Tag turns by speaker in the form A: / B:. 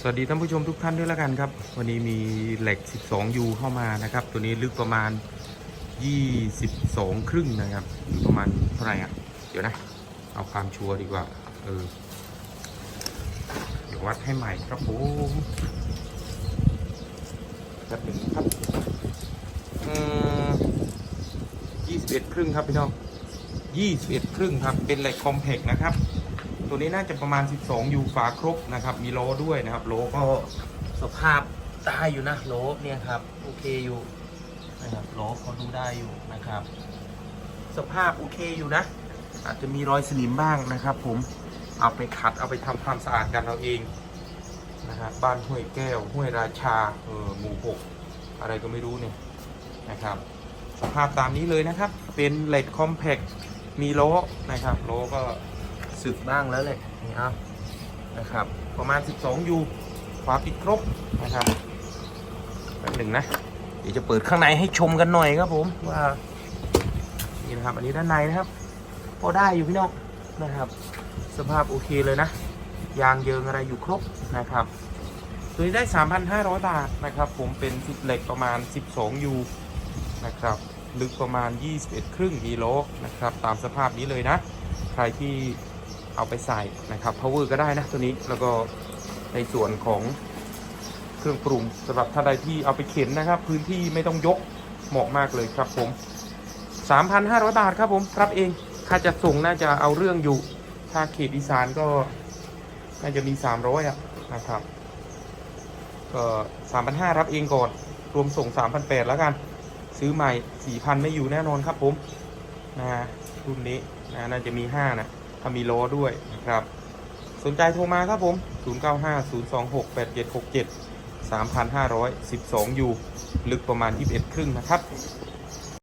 A: สวัสดีท่านผู้ชมทุกท่านด้วยแล้วกันครับ วันนี้มีเหล็ก 12U เข้ามานะครับ ตัวนี้ลึกประมาณ 22 ครึ่งนะครับหรือประมาณเท่าไหร่อะ เดี๋ยวนะ เอาความชัวร์ดีกว่า เออ เดี๋ยววัดให้ใหม่ครับผมแป๊บหนึ่งนะครับอืม21 ครึ่งครับพี่น้อง21 ครึ่งครับ เป็นเหล็กคอมเพกนะครับ ตัวนี้น่าจะประมาณ 12 อยู่ฝาครบนะครับ มีโลด้วยนะครับ โลก็สภาพได้อยู่นะโลเนี่ยครับ โอเคอยู่นะครับโลเขาดูได้อยู่นะครับ สภาพโอเคอยู่นะ อาจจะมีรอยสนิมบ้างนะครับ ผมเอาไปขัดเอาไปทำความสะอาดกันเราเองนะครับบ้านห้วยแก้ว ห้วยราชาเออหมู่หกอะไรก็ไม่รู้เนี่ยนะครับ สภาพตามนี้เลยนะครับ เป็นเล็กคอมเพกมีโลนะครับโลก็ สึกบ้างแล้วเลยนี่ครับนะครับ ประมาณ 12 ยูฝาปิดครบนะครับแป๊บหนึ่งนะ เดี๋ยวจะเปิดข้างในให้ชมกันหน่อยครับผมว่านี่นะครับ อันนี้ด้านในนะครับ พอได้อยู่พี่น้องนะครับ สภาพโอเคเลยนะ ยางเยิงอะไรอยู่ครบนะครับ ตัวนี้ได้ 3,500 บาทนะครับ ผมเป็นสิบเหล็กประมาณ 12 ยูนะครับ ลึกประมาณ 21 ครึ่งกิโลนะครับ ตามสภาพนี้เลยนะ ใครที่ เอาไปใส่นะครับ power ก็ได้นะตัวนี้แล้วก็ในส่วนของเครื่องปรุงสำหรับท่านใดที่เอาไปเข็นนะครับ พื้นที่ไม่ต้องยกเหมาะมากเลยครับผม 3,500 บาทครับผม รับเองค่าจะส่งน่าจะเอาเรื่องอยู่ ถ้าเขตอีสานก็น่าจะมี 300อะนะครับ ก็3,500รับเองก่อน รวมส่ง 3,800แล้วกัน ซื้อใหม่ 4,000 ไม่อยู่แน่นอนครับผมนะฮะรุ่นนี้นะน่าจะมี 5 นะ ถ้ามีล้อด้วยนะครับ สนใจโทรมาครับผม 0950268767 3,512ยูลึกประมาณ 21 ครึ่งนะครับ